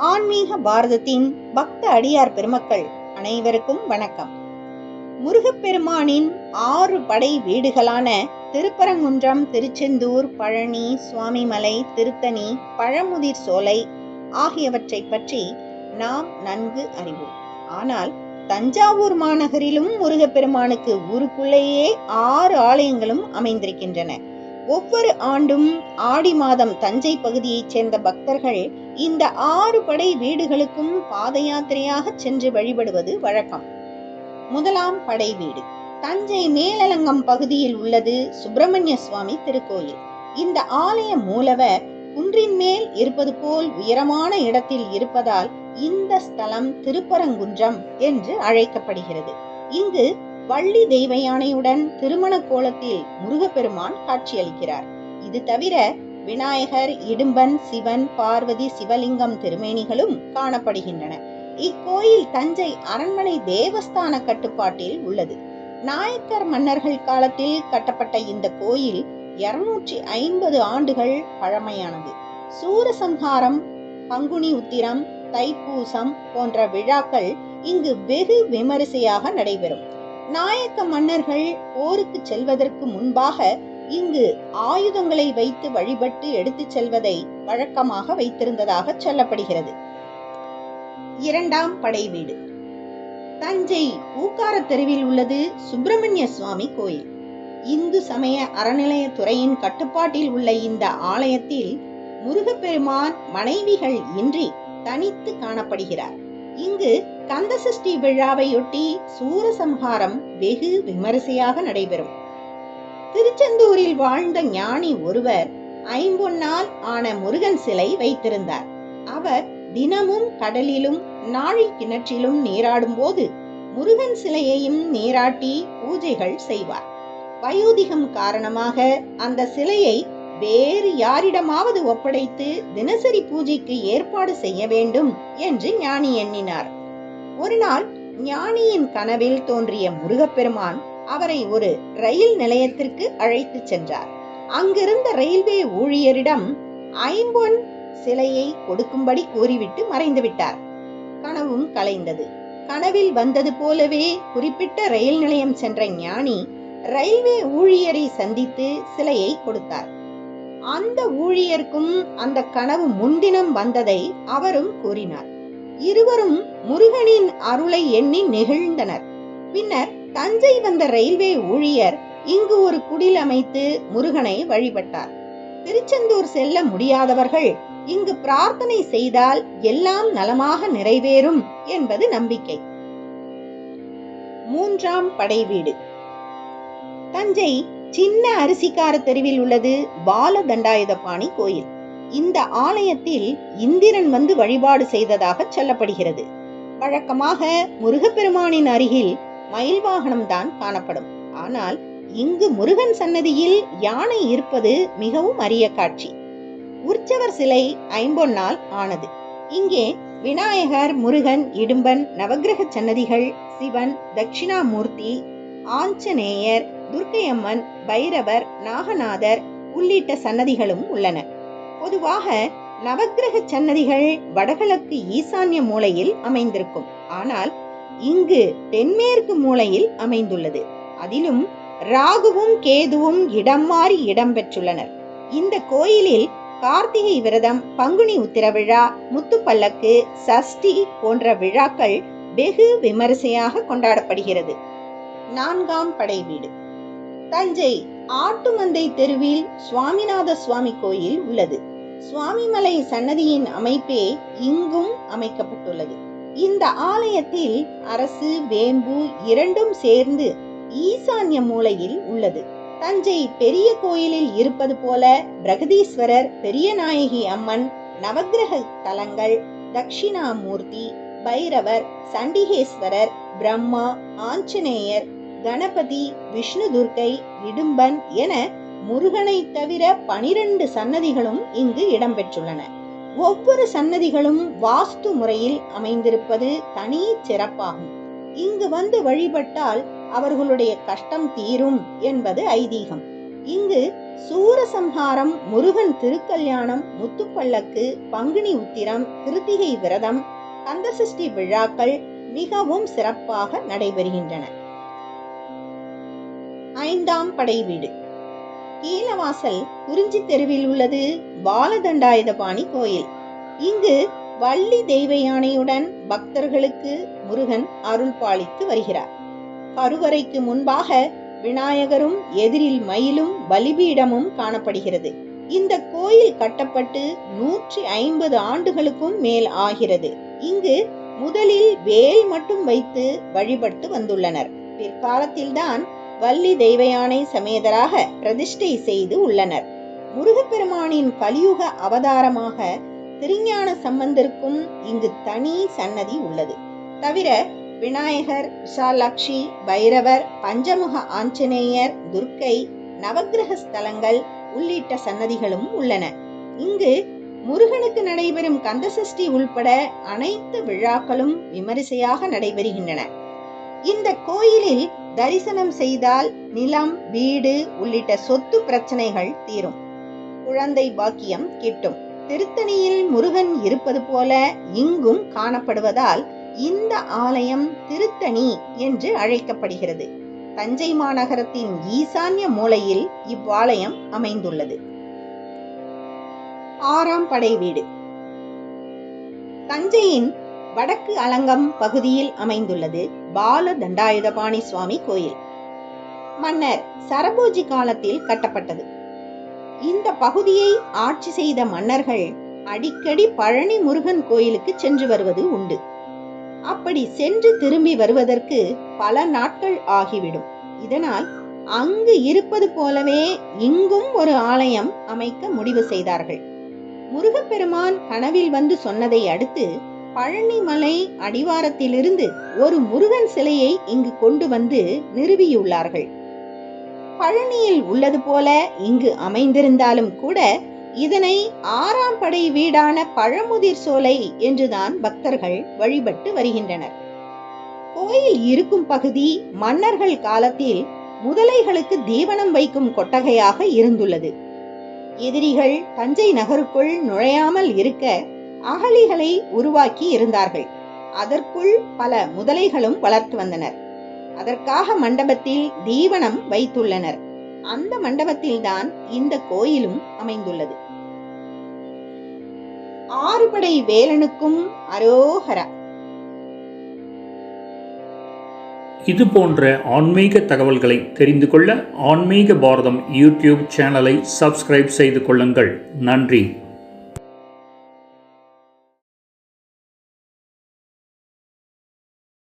ஆன்மீக பாரதத்தின் பக்த அடியார் பெருமக்கள் அனைவருக்கும் வணக்கம். முருகப்பெருமானின் ஆறு படை வீடுகளான திருப்பரங்குன்றம் திருச்செந்தூர் பழனி சுவாமிமலை திருத்தணி பழமுதிர் சோலை ஆகியவற்றை பற்றி நாம் நன்கு அறிவோம். ஆனால் தஞ்சாவூர் மாநகரிலும் முருகப்பெருமானுக்கு ஊருக்குள்ளேயே ஆறு ஆலயங்களும் அமைந்திருக்கின்றன. ஒவ்வொரு ஆண்டும் ஆடி மாதம் தஞ்சை பகுதியைச் சேர்ந்த பக்தர்கள் இந்த ஆறு படை வீடுகளுக்கும் பாத யாத்திரையாக சென்று வழிபடுவது வழக்கம். முதலாம் படை வீடு. தஞ்சை மேலலங்கம் பகுதியில் உள்ளது சுப்பிரமணிய சுவாமி திருக்கோயில். இந்த ஆலய மூலவர் குன்றின் மேல் இருப்பது போல் உயரமான இடத்தில் இருப்பதால் இந்த ஸ்தலம் திருப்பரங்குன்றம் என்று அழைக்கப்படுகிறது. இங்கு வள்ளி தெய்வ யானையுடன் திருமண கோலத்தில் முருகப்பெருமான் காட்சியளிக்கிறார். இது தவிர விநாயகர் இடும்பன் சிவன் பார்வதி சிவலிங்கம் திருமேனிகளும் காணப்படுகின்றன. இக்கோயில் தஞ்சை அரண்மனை தேவஸ்தான கட்டுப்பாட்டில் உள்ளது. நாயக்கர் மன்னர்கள் காலத்தில் கட்டப்பட்ட இந்த கோயில் இருநூற்றி ஐம்பது ஆண்டுகள் பழமையானது. சூரசம்ஹாரம் பங்குனி உத்திரம் தைப்பூசம் போன்ற விழாக்கள் இங்கு வெகு விமரிசையாக நடைபெறும். நாயக்க மன்னர்கள் போருக்கு செல்வதற்கு முன்பாக இங்கு ஆயுதங்களை வைத்து வழிபட்டு எடுத்துச் செல்வதை வழக்கமாக வைத்திருந்ததாக சொல்லப்படுகிறது. இரண்டாம் படை வீடு. தஞ்சை ஊக்கார தெருவில் உள்ளது சுப்பிரமணிய சுவாமி கோயில். இந்து சமய அறநிலையத்துறையின் கட்டுப்பாட்டில் உள்ள இந்த ஆலயத்தில் முருகப்பெருமான் மனைவிகள் இன்றி தனித்து காணப்படுகிறார். இங்கு கந்தசஷ்டி விழாவையொட்டி சூரசம்ஹாரம் வெகு விமரிசையாக நடைபெறும். திருச்செந்தூரில் வாழ்ந்த ஞானி ஒருவர் ஐம்பொன்னால் ஆன முருகன் சிலை வைத்திருந்தார். அவர் தினமும் கடலிலும் நாழி கிணற்றிலும் நீராடும் போது முருகன் சிலையையும் நீராட்டி பூஜைகள் செய்வார். வயோதிகம் காரணமாக அந்த சிலையை வேறு யாரிடமாவது ஒப்படைத்து தினசரி பூஜைக்கு ஏற்பாடு செய்ய வேண்டும் என்று ஞானி எண்ணினார். ஒரு நாள் ஞானியின் கனவில் தோன்றிய முருகப்பெருமான் அவரை ஒரு ரயில் நிலையத்திற்கு அழைத்து சென்றார். அங்கிருந்த ரயில்வே ஊழியரிடம் ஐம்பொன் சிலையை கொடுக்கும்படி கூறிவிட்டு மறைந்துவிட்டார் கனவும் கலைந்தது. கனவில் வந்தது போலவே குறிப்பிட்ட ரயில் நிலையம் சென்ற ஞானி ரயில்வே ஊழியரை சந்தித்து சிலையை கொடுத்தார். அந்த ஊழியருக்கும் அந்த கனவு முன்தினம் வந்ததை அவரும் கூறினார். இருவரும் முருகனின் அருளை எண்ணி நெகிழ்ந்தனர். பின்னர் தஞ்சை வந்த ரயில்வே ஊழியர் இங்கு ஒரு குடில் அமைத்து முருகனை வழிபட்டார். திருச்செந்தூர் செல்ல முடியாதவர்கள் இங்கு பிரார்த்தனை செய்தால் எல்லாம் நலமாக நிறைவேறும் என்பது நம்பிக்கை. மூன்றாம் படை வீடு. தஞ்சை சின்ன அரிசிக்கார தெருவில் உள்ளது பால தண்டாயுதபாணி கோயில். இந்த ஆலயத்தில் இந்திரன் வந்து வழிபாடு செய்ததாக சொல்லப்படுகிறது. வழக்கமாக முருகப்பெருமானின் அருகில் மயில் வாகனம் தான் காணப்படும். ஆனால் இங்கு முருகன் சன்னதியில் யானை இருப்பது மிகவும் அரிய காட்சி. உற்சவர் சிலை ஐம்பொன்னால் ஆனது. இங்கே விநாயகர் முருகன் இடும்பன் நவக்கிரக சன்னதிகள் சிவன் தட்சிணாமூர்த்தி ஆஞ்சநேயர் துர்க்கையம்மன் பைரவர் நாகநாதர் உள்ளிட்ட சன்னதிகளும் உள்ளன. பொதுவாக நவக்கிரக சன்னதிகள் வடகிழக்கு ஈசான்ய மூலையில் அமைந்திருக்கும். ஆனால் இங்கு தென்மேற்கு மூலையில் அமைந்துள்ளது. அதிலும் ராகுவும் கேதுவும் இடம் மாறி இடம் பெற்றுள்ளனர். இந்த கோயிலில் கார்த்திகை விரதம் பங்குனி உத்திர விழா முத்துப்பல்லக்கு சஷ்டி போன்ற விழாக்கள் வெகு விமரிசையாக கொண்டாடப்படுகிறது. நான்காம் படை வீடு. தஞ்சை ஆட்டுமந்தை தெருவில் சுவாமிநாத சுவாமி கோயில் உள்ளது. சுவாமிமலை சன்னதியின் அமைப்பே இங்கும் அமைக்கப்பட்டுள்ளது. இந்த ஆலயத்தில் அரசு வேம்பு இரண்டும் சேர்ந்து ஈசான்ய மூலையில் உள்ளது. தஞ்சை பெரிய கோயிலில் இருப்பது போல பிரகதீஸ்வரர் பெரியநாயகி அம்மன் நவக்கிரக தலங்கள் தட்சிணாமூர்த்தி பைரவர் சண்டிகேஸ்வரர் பிரம்மா ஆஞ்சநேயர் கணபதி விஷ்ணு துர்க்கை இடும்பன் என முருகனை தவிர பனிரெண்டு சன்னதிகளும் இங்கு இடம்பெற்றுள்ளன. ஒவ்வொரு சன்னதிகளும் வாஸ்து முறையில் அமைந்திருப்பது தனி சிறப்பாகும். இங்கு வந்து வழிபட்டால் அவர்களுடைய கஷ்டம் தீரும் என்பது ஐதீகம். இங்கு சூரசம்ஹாரம் முருகன் திருக்கல்யாணம் முத்துப்பல்லக்கு பங்குனி உத்திரம் கிருத்திகை விரதம் கந்தசஷ்டி விழாக்கள் மிகவும் சிறப்பாக நடைபெறுகின்றன. ஐந்தாம் படை வீடு. கீழவாசல் குறிஞ்சி தெருவில் உள்ளது பாலதண்டாயுதபாணி கோயில். இங்கு வள்ளி தெய்வ யானையுடன் பக்தர்களுக்கு முருகன் அருள் பாலித்து வருகிறார். கருவறைக்கு முன்பாக விநாயகரும் எதிரில் மயிலும் பலிபீடமும் காணப்படுகிறது. இந்த கோயில் கட்டப்பட்டு நூற்றி ஐம்பது ஆண்டுகளுக்கும் மேல் ஆகிறது. இங்கு முதலில் வேல் மட்டும் வைத்து வழிபட்டு வந்துள்ளனர். பிற்காலத்தில்தான் வள்ளி தெய்வயானை சமேதராக பிரதிஷ்டை செய்து உள்ளனர். முருகப்பெருமானின் கலியுக அவதாரமாக திருஞான சம்பந்தருக்கும் இங்கு தனி சன்னதி உள்ளது. தவிர விநாயகர் விஷாலக்ஷி பைரவர் பஞ்சமுக ஆஞ்சநேயர் துர்க்கை நவக்கிரக ஸ்தலங்கள் உள்ளிட்ட சன்னதிகளும் உள்ளன. இங்கு முருகனுக்கு நடைபெறும் கந்தசஷ்டி உள்பட அனைத்து விழாக்களும் விமரிசையாக நடைபெறுகின்றன. இந்த கோயிலில் தரிசனம் செய்தால் நிலம் வீடு உள்ளிட்ட சொத்து பிரச்சனைகள் தீரும். குழந்தை பாக்கியம் கிட்டும். திருத்தணியில் முருகன் இருப்பது போல இங்கும் காணப்படுவதால் இந்த ஆலயம் திருத்தணி என்று அழைக்கப்படுகிறது. தஞ்சை மாநகரத்தின் ஈசான்ய மூலையில் இவ்வாலயம் அமைந்துள்ளது. ஆறாம் படை வீடு. தஞ்சையின் வடக்கு அலங்கம் பகுதியில் அமைந்துள்ளது பால தண்டாயுதபாணி சுவாமி கோயில். மன்னர் சரபோஜி காலத்தில் கட்டப்பட்டது. இந்த பகுதியை ஆட்சி செய்த மன்னர்கள் அடிக்கடி பழனி முருகன் கோயிலுக்கு சென்று வருவது உண்டு. அப்படி சென்று திரும்பி வருவதற்கு பல நாட்கள் ஆகிவிடும். இதனால் அங்கு இருப்பது போலவே இங்கும் ஒரு ஆலயம் அமைக்க முடிவு செய்தார்கள். முருகப்பெருமான் கனவில் வந்து சொன்னதை அடுத்து பழனிமலை அடிவாரத்திலிருந்து ஒரு முருகன் சிலையை இங்கு கொண்டு வந்து நிறுவியுள்ளார்கள். பழனியில் உள்ளது போல இங்கு அமைந்திருந்தாலும் கூட இதனை ஆறாம் படை வீடான பழமுதிர் சோலை என்றுதான் பக்தர்கள் வழிபட்டு வருகின்றனர். கோயில் இருக்கும் பகுதி மன்னர்கள் காலத்தில் முதலைகளுக்கு தீவனம் வைக்கும் கொட்டகையாக இருந்துள்ளது. எதிரிகள் தஞ்சை நகருக்குள் நுழையாமல் இருக்க அகழிகளை உருவாக்கி இருந்தார்கள். அதற்குள் பல முதலைகளும் வளர்த்து வந்தனர். அதற்காக மண்டபத்தில் தீவனம் வைத்துள்ளனர். அந்த மண்டபத்தில்தான் இந்த கோயிலும் அமைந்துள்ளது. ஆறுபடை வேலனுக்கும் அரோகரா. இது போன்ற ஆன்மீக தகவல்களை தெரிந்து கொள்ள ஆன்மீக பாரதம் யூடியூப் சேனலை சப்ஸ்கிரைப் செய்து கொள்ளுங்கள். நன்றி.